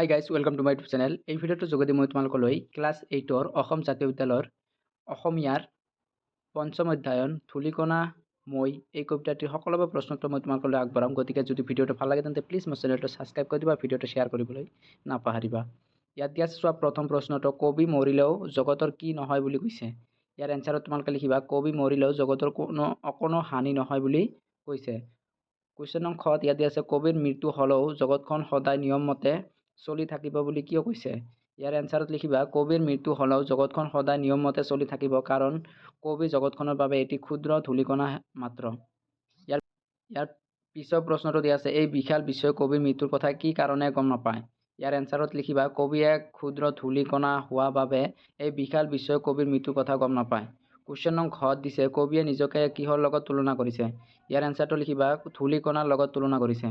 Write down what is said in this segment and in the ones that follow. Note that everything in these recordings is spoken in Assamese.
Hi guys welcome to my YouTube channel এই ভিডিঅ'টোৰ যোগেদি মই তোমালোকলৈ ক্লাছ এইটৰ অসম জাতীয় বিদ্যালয়ৰ অসমীয়াৰ পঞ্চম অধ্যয়ন ধূলিকণা মই এই কবিতাটিৰ সকলোবোৰ প্ৰশ্নোত্তৰ মই তোমালোকলৈ আগবঢ়াম। গতিকে যদি ভিডিঅ'টো ভাল লাগে তেন্তে প্লিজ মোৰ চেনেলটো ছাবস্ক্ৰাইব কৰি দিবা ভিডিঅ'টো শ্বেয়াৰ কৰিবলৈ নাপাহৰিবা। ইয়াত দিয়া চোৱা প্ৰথম প্ৰশ্নটো কবি মৰিলেও জগতৰ কি নহয় বুলি কৈছে। ইয়াৰ এনচাৰত তোমালোকে লিখিবা কবি মৰিলেও জগতৰ কোনো অকণো হানি নহয় বুলি কৈছে। কুৱেশ্যন খত ইয়াত দিয়া আছে কবিৰ মৃত্যু হ'লেও জগতখন সদায় নিয়মমতে চলি থাকিব বুলি কিয় কৈছে? ইয়াৰ এনচাৰত লিখিবা কবিৰ মৃত্যু হ'লেও জগতখন সদায় নিয়মমতে চলি থাকিব কাৰণ কবি জগতখনৰ বাবে এটি ক্ষুদ্ৰ ধূলিকণা মাত্ৰ। ইয়াৰ ইয়াৰ পিছৰ প্ৰশ্নটো দিয়া আছে এই বিশাল বিশ্বই কবিৰ মৃত্যুৰ কথা কি কাৰণে গম নাপায়? ইয়াৰ এনচাৰত লিখিবা কবি এক ক্ষুদ্ৰ ধূলিকণা হোৱা বাবে এই বিশাল বিশ্বই কবিৰ মৃত্যুৰ কথা গম নাপায়। কুৱেশ্যন নং ঘত দিছে কবিয়ে নিজকে কিহৰ লগত তুলনা কৰিছে? ইয়াৰ এনচাৰটো লিখিবা ধূলিকণাৰ লগত তুলনা কৰিছে।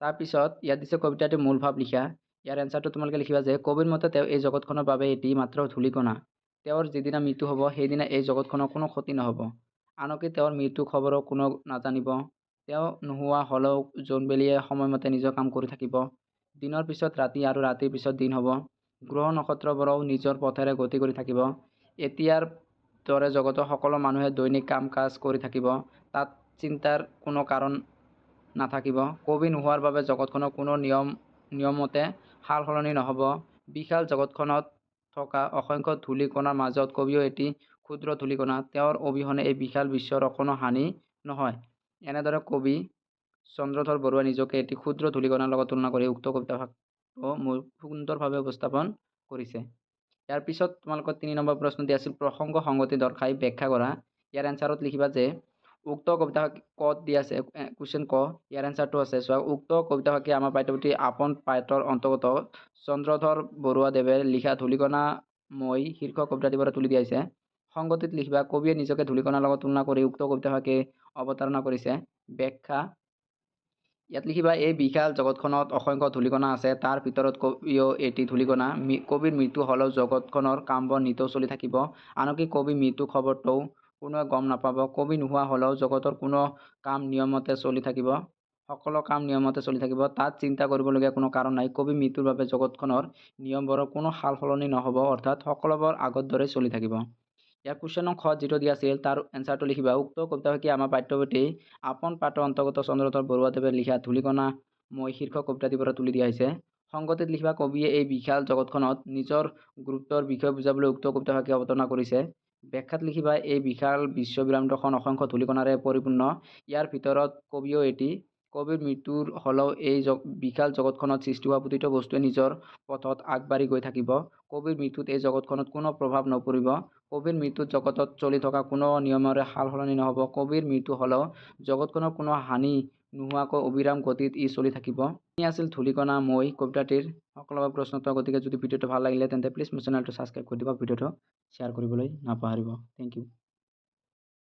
তাৰপিছত ইয়াত দিছে কবিতাটিৰ মূল ভাৱ লিখা। ইয়াৰ এনচাৰটো তোমালোকে লিখিবা যে কবিৰ মতে তেওঁ এই জগতখনৰ বাবে এটি মাত্ৰ ধূলিকণা। তেওঁৰ যিদিনা মৃত্যু হ'ব সেইদিনা এই জগতখনৰ কোনো ক্ষতি নহ'ব। আনকি তেওঁৰ মৃত্যু খবৰো কোনো নাজানিব। তেওঁ নোহোৱা হ'লেও জোনবেলিয়ে সময়মতে নিজৰ কাম কৰি থাকিব। দিনৰ পিছত ৰাতি আৰু ৰাতিৰ পিছত দিন হ'ব। গ্ৰহ নক্ষত্ৰবোৰেও নিজৰ পথেৰে গতি কৰি থাকিব। এতিয়াৰ দৰে জগতৰ সকলো মানুহে দৈনিক কাম কাজ কৰি থাকিব। তাত চিন্তাৰ কোনো কাৰণ নাথাকিব। কবি নোহোৱাৰ বাবে জগতখনৰ কোনো নিয়ম নিয়মমতে সাল সলনি নহ'ব। বিশাল জগতখনত থকা অসংখ্য ধূলিকণাৰ মাজত কবিও এটি ক্ষুদ্ৰ ধূলিকণা। তেওঁৰ অবিহনে এই বিশাল বিশ্বৰ অকণো হানি নহয়। এনেদৰে কবি চন্দ্ৰধৰ বৰুৱাই নিজকে এটি ক্ষুদ্ৰ ধূলিকণাৰ লগত তুলনা কৰি উক্ত কবিতা ভাগটো সুন্দৰভাৱে উপস্থাপন কৰিছে। ইয়াৰ পিছত তোমালোকৰ তিনি নম্বৰ প্ৰশ্ন আছিল প্ৰসংগ সংগতি দৰ্শাই ব্যাখ্যা কৰা। ইয়াৰ এনচাৰত লিখিবা যে উক্ত কবিতা কত দিয়া আছে কুৱেশ্যন ক ইয়াৰ এনচাৰটো আছে। চোৱা উক্ত কবিতাফাঁকি আমাৰ পাঠ্যপুথি আপন পাঠৰ অন্তৰ্গত চন্দ্ৰধৰ বৰুৱাদেৱে লিখা ধূলিকণা মই শীৰ্ষক কবিতাটিৰ পৰা তুলি দিয়া হৈছে। সংগতিত লিখিবা কবিয়ে নিজকে ধূলিকণাৰ লগত তুলনা কৰি উক্ত কবিতাফাঁকি অৱতাৰণা কৰিছে। ব্যাখ্যা ইয়াত লিখিবা এই বিশাল জগতখনত অসংখ্য ধূলিকণা আছে। তাৰ ভিতৰত কবিও এটি ধূলিকণা। কবিৰ মৃত্যু হ'লেও জগতখনৰ কামবোৰ নিতৌ চলি থাকিব। আনকি কবি মৃত্যু খবৰটোও কোনোৱে গম নাপাব, কবি নোহোৱা হ'লেও জগতৰ কোনো কাম নিয়মমতে চলি থাকিব, সকলো কাম নিয়মমতে চলি থাকিব, তাত চিন্তা কৰিবলগীয়া কোনো কাৰণ নাই। কবি মৃত্যুৰ বাবে জগতখনৰ নিয়মবোৰৰ কোনো সাল সলনি নহ'ব, অৰ্থাৎ সকলোবোৰ আগৰ দৰেই চলি থাকিব। ইয়াৰ কুৱেশ্যন নং যিটো দিয়া আছিল, তাৰ এনচাৰটো লিখিবা। উক্ত কবিতাফাঁকি আমাৰ পাঠ্যপুথি আপন পাঠৰ অন্তৰ্গত চন্দ্ৰধৰ বৰুৱাদেৱে লিখা ধূলিকণা মই শীৰ্ষক কবিতাটিৰ পৰা তুলি দিয়া হৈছে। সংগতিত লিখিবা কবিয়ে এই বিশাল জগতখনত নিজৰ গুৰুত্বৰ বিষয়ে বুজাবলৈ উক্ত কবিতাফাঁকি অৱতাৰণা কৰিছে। ব্যাখ্যাত লিখিবা এই বিশাল বিশ্বব্ৰহ্মাণ্ডখন অসংখ্য ধূলিকণাৰে পৰিপূৰ্ণ। ইয়াৰ ভিতৰত কবিও এটি। কবিৰ মৃত্যুৰ হ'লেও এই বিশাল জগতখনত সৃষ্টি হোৱা প্ৰতিটো বস্তুৱে নিজৰ পথত আগবাঢ়ি গৈ থাকিব। কবিৰ মৃত্যুত এই জগতখনত কোনো প্ৰভাৱ নপৰিব। কবিৰ মৃত্যুত জগতত চলি থকা কোনো নিয়মৰে সাল সলনি নহ'ব। কবিৰ মৃত্যু হ'লেও জগতখনৰ কোনো হানি নোহোৱাকৈ অবিৰাম গতিত ই চলি থাকিব। ই আছিল ধূলিকণা মই কবিতাটিৰ সকলোবোৰ প্ৰশ্নোত্তৰ গতিকে যদি ভিডিঅ'টো ভাল লাগিলে তেন্তে প্লিজ মোৰ চেনেলটো ছাবস্ক্ৰাইব কৰি দিবা। ভিডিঅ'টো শ্বেয়াৰ কৰিবলৈ নাপাহৰিব। Thank U